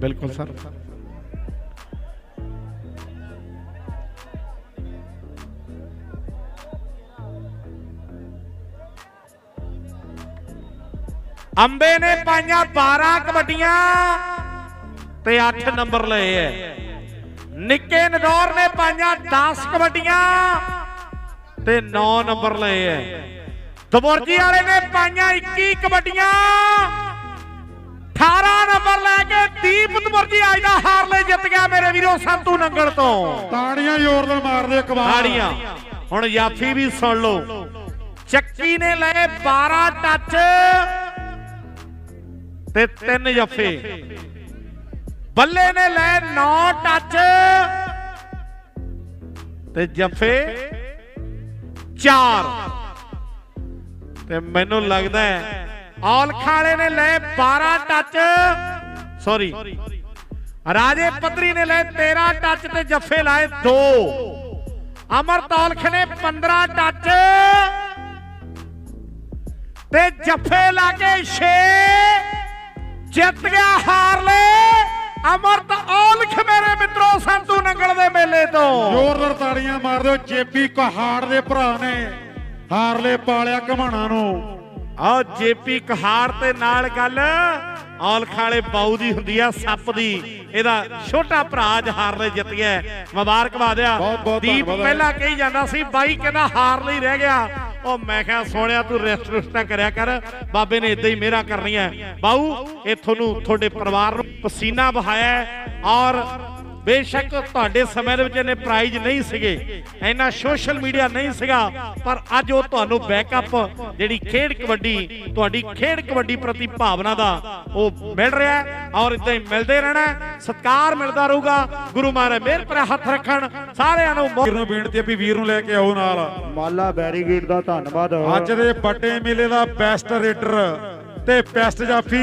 ਬਿਲਕੁਲ ਸਰ ਅੰਬੇ ਨੇ ਪਾਈਆਂ 12 ਕਬੱਡੀਆਂ ਤੇ 8 ਨੰਬਰ ਲਏ ਐ। ਨਿੱਕੇ ਨਦੌਰ ਨੇ ਪਾਈਆਂ 10 ਕਬੱਡੀਆਂ। ਤੇ 9 ਨੰਬਰ ਲਏ ਐ। ਦਬੁਰਜੀ ਵਾਲੇ ਨੇ ਪਾਈਆਂ 21 ਕਬੱਡੀਆਂ। 18 ਨੰਬਰ ਲੈ ਕੇ ਦੀਪ ਦਬੁਰਜੀ ਅੱਜ ਦਾ ਹਾਰਲੇ ਜਿੱਤ ਗਿਆ ਮੇਰੇ ਵੀਰੋ ਸੰਤੂ ਨੰਗਲ ਤੋਂ। ਤਾੜੀਆਂ ਜ਼ੋਰ ਨਾਲ ਮਾਰਦੇ ਇੱਕ ਵਾਰ। ਤਾੜੀਆਂ। ਹੁਣ ਯਾਫੀ ਵੀ ਸੁਣ ਲਓ। ਚੱਕੀ ਨੇ ਲਏ 12 ਟੱਚ ਤੇ 3 ਜੱਫੇ। ਬੱਲੇ ਨੇ ਲਏ 9 ਟੱਚ ਤੇ ਜੱਫੇ 4 ਤੇ ਮੈਨੂੰ ਲੱਗਦਾ ਹੈ ਔਲਖਾਲੇ ਨੇ ਲਏ 12 ਟੱਚ ਸੌਰੀ ਰਾਜੇ ਪੱਧਰੀ ਨੇ ਲਏ 13 ਟੱਚ ਤੇ ਜੱਫੇ ਲਾਏ 2 ਅਮਰਤੌਲਖ ਨੇ 15 ਟੱਚ ਤੇ ਜੱਫੇ ਲਾ ਕੇ 6 ਜਿੱਤ ਗਿਆ ਹਾਰਲੇ। ਅਮਰਤ ਔਲਖ ਮੇਰੇ ਮਿੱਤਰੋ ਸੰਤੂ ਨੰਗਲ ਦੇ ਮੇਲੇ ਤੋਂ। ਜ਼ੋਰਦਾਰ ਤਾੜੀਆਂ ਮਾਰਦੇ ਹੋ ਜੇਪੀ ਕਹਾੜ ਦੇ ਭਰਾ ਨੇ। ਹਾਰਲੇ ਪਾਲਿਆ ਘਮਾਣਾ ਨੂੰ। ਆ ਜੇਪੀ ਕਹਾੜ ਤੇ ਨਾਲ ਗੱਲ ਔਲਖ ਵਾਲੇ ਬਾਊ ਦੀ ਹੁੰਦੀ ਆ ਸੱਪ ਦੀ। ਇਹਦਾ ਛੋਟਾ ਭਰਾ ਅੱਜ ਹਾਰਲੇ ਜਿੱਤ ਗਿਆ ਮੁਬਾਰਕਬਾਦ ਆ ਦੀਪ। ਪਹਿਲਾਂ ਕਹੀ ਜਾਂਦਾ ਸੀ ਬਾਈ ਕਹਿੰਦਾ ਹਾਰ ਲਈ ਰਹਿ ਗਿਆ। ਉਹ ਮੈਂ ਕਿਹਾ ਸੋਹਣਿਆ ਤੂੰ ਰੈਸਟ ਰੁਸਟਾ ਕਰਿਆ ਕਰ। ਬਾਬੇ ਨੇ ਇਦਾਂ ਹੀ ਮਿਹਰਾਂ ਕਰਨੀਆਂ। ਬਾਊ ਇਹ ਤੁਹਾਨੂੰ ਤੁਹਾਡੇ ਪਰਿਵਾਰ ਨੂੰ ਪਸੀਨਾ ਬਹਾਇਆ ਹੈ ਔਰ ਬੇਸ਼ੱਕ ਤੁਹਾਡੇ ਸਮੇਂ ਦੇ ਵਿੱਚ ਇਹਨੇ ਪ੍ਰਾਈਜ਼ ਨਹੀਂ ਸੀਗੇ ਇੰਨਾ ਸੋਸ਼ਲ ਮੀਡੀਆ ਨਹੀਂ ਸੀਗਾ ਪਰ ਅੱਜ ਉਹ ਤੁਹਾਨੂੰ ਬੈਕਅਪ ਜਿਹੜੀ ਖੇਡ ਕਬੱਡੀ ਤੁਹਾਡੀ ਖੇਡ ਕਬੱਡੀ ਪ੍ਰਤੀ ਭਾਵਨਾ ਦਾ ਉਹ ਮਿਲ ਰਿਹਾ ਹੈ ਔਰ ਇਦਾਂ ਹੀ ਮਿਲਦੇ ਰਹਿਣਾ। ਸਤਿਕਾਰ ਮਿਲਦਾ ਰਹੂਗਾ। ਗੁਰੂ ਮਹਾਰਾਜ ਮਿਹਰ ਪਰ ਹੱਥ ਰੱਖਣ। ਸਾਰਿਆਂ ਨੂੰ ਵੀਰ ਨੂੰ ਬੇਨਤੀ ਹੈ ਵੀ ਵੀਰ ਨੂੰ ਲੈ ਕੇ ਆਓ ਨਾਲ। ਮਾਲਾ ਬੈਰੀਗੇਟ ਦਾ ਧੰਨਵਾਦ। ਅੱਜ ਦੇ ਵੱਡੇ ਮੇਲੇ ਦਾ ਬੈਸਟ ਰੇਡਰ ਤੇ ਬੈਸਟ ਜਾਫੀ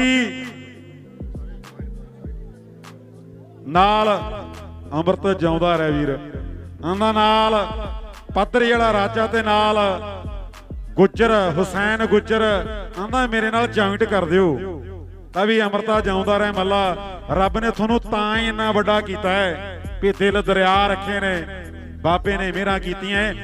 ਨਾਲ ਅੰਮ੍ਰਿਤ ਜਿਉਂਦਾ ਰਹਿ ਵੀਰ। ਆਂਦਾ ਨਾਲ ਪੱਧਰੀ ਵਾਲਾ ਰਾਜਾ ਤੇ ਨਾਲ ਗੁੱਜਰ, ਹੁਸੈਨ ਗੁੱਜਰ ਆਂਦਾ ਮੇਰੇ ਨਾਲ ਜੁਆਇੰਟ ਕਰ ਦਿਓ। ਤਾਂ ਵੀ ਅੰਮ੍ਰਿਤਾ ਜਿਉਂਦਾ ਰਹਿ ਮੱਲਾ। ਰੱਬ ਨੇ ਤੁਹਾਨੂੰ ਤਾਂ ਹੀ ਇੰਨਾ ਵੱਡਾ ਕੀਤਾ ਹੈ ਵੀ ਦਿਲ ਦਰਿਆ ਰੱਖੇ ਨੇ, ਬਾਬੇ ਨੇ ਮਿਹਰਾਂ ਕੀਤੀਆਂ